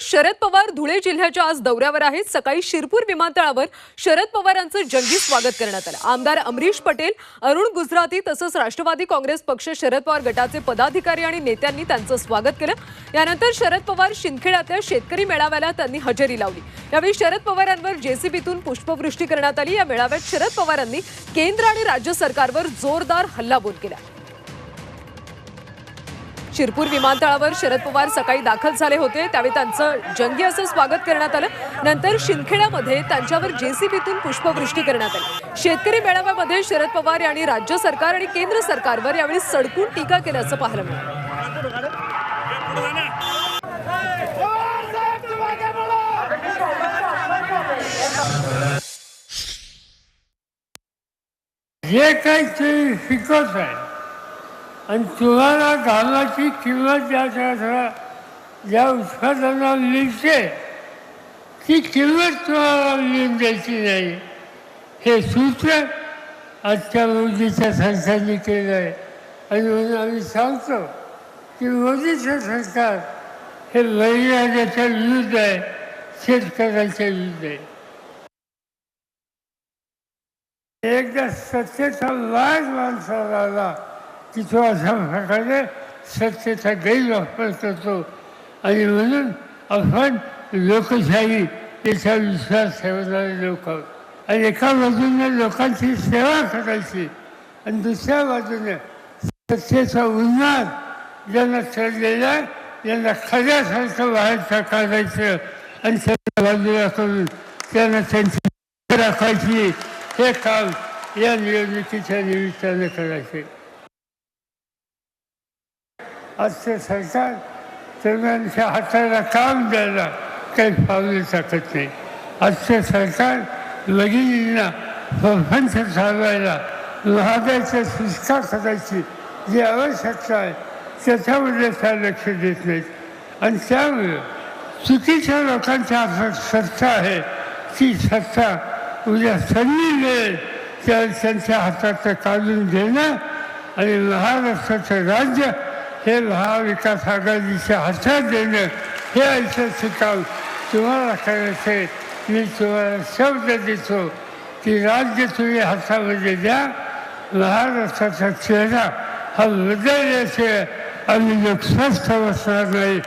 शरद पवार धुळे जिल्ह्याच्या आज दौऱ्यावर आहेत. सकाळी शिरपूर विमानतळावर शरद पवारांचं जंगी स्वागत करण्यात आलं. आमदार अमरीश पटेल अरुण गुजराती तसंच राष्ट्रवादी काँग्रेस पक्ष शरद पवार गटाचे पदाधिकारी आणि नेत्यांनी त्यांचं स्वागत केलं. यानंतर शरद पवार शिंदखेड्यातल्या शेतकरी मेळाव्याला त्यांनी हजेरी लावली. यावेळी शरद पवारांवर जेसीबीतून पुष्पवृष्टी करण्यात आली. या मेळाव्यात शरद पवारांनी केंद्र आणि राज्य सरकारवर जोरदार हल्लाबोल केला. शिरपूर विमानतळावर शरद पवार सकाळी दाखल झाले होते. त्यावेळी त्यांचं जंगी असं स्वागत करण्यात आलं. नंतर शिंदखेड्यामध्ये त्यांच्यावर जेसीबीतून पुष्पवृष्टी करण्यात आली. शेतकरी मेळाव्यामध्ये शरद पवार यांनी राज्य सरकार आणि केंद्र सरकारवर यावेळी सडकून टीका केल्याचं पाहायला मिळालं. जे काही ते शिकवत आहे. आणि तुम्हाला धानाची किंमत ज्या ज्या ज्या उत्पादनाला मिळते ती किंमत तुम्हाला मिळून द्यायची नाही. हे सूत्र आजच्या मोदीच्या संस्थांनी केलं आहे. आणि म्हणून आम्ही सांगतो की मोदीचं सरकार हे बळीराजाच्या विरुद्ध आहे शेतकऱ्यांच्या विरुद्ध आहे. एकदा सत्तेचा लाज माणसाला आला. की तो अशा प्रकारे सत्तेचा गैरवापर करतो आणि म्हणून आपण लोकशाही याचा विश्वास ठेवणारे लोक आहोत. आणि एका बाजूने लोकांची सेवा करायची आणि दुसऱ्या बाजूने सत्तेचा उन्हात ज्यांना ठरलेला आहे यांना खऱ्यासारखं बाहेर काढायचं आणि त्यांच्या बाजूला करून त्यांना त्यांची राखायची हे काम या निवडणुकीच्या निमित्ताने करायचे आजचं सरकार तरुणांच्या हाताला काम द्यायला काही पावले टाकत नाही. आजचं सरकार भगिनींना प्रपंच चालवायला महागाईचा सुस्का करायची जी आवश्यकता आहे त्याच्यामध्ये त्या लक्ष देत नाहीत. आणि त्यामुळे चुकीच्या लोकांच्या हातात सत्ता आहे ती सत्ता उद्या संधी मिळेल त्या त्यांच्या हातात काढून देणं आणि महाराष्ट्राचं राज्य हे महाविकास आघाडीचे हसत देणं हे ऐतिहासिक काम तुम्हाला करायचे मी तुम्हाला शब्द देतो की राज्य तुम्ही हातामध्ये द्या महाराष्ट्राचा चेहरा हा बदलल्याशिवाय आम्ही लोक स्वस्थ बसणार नाही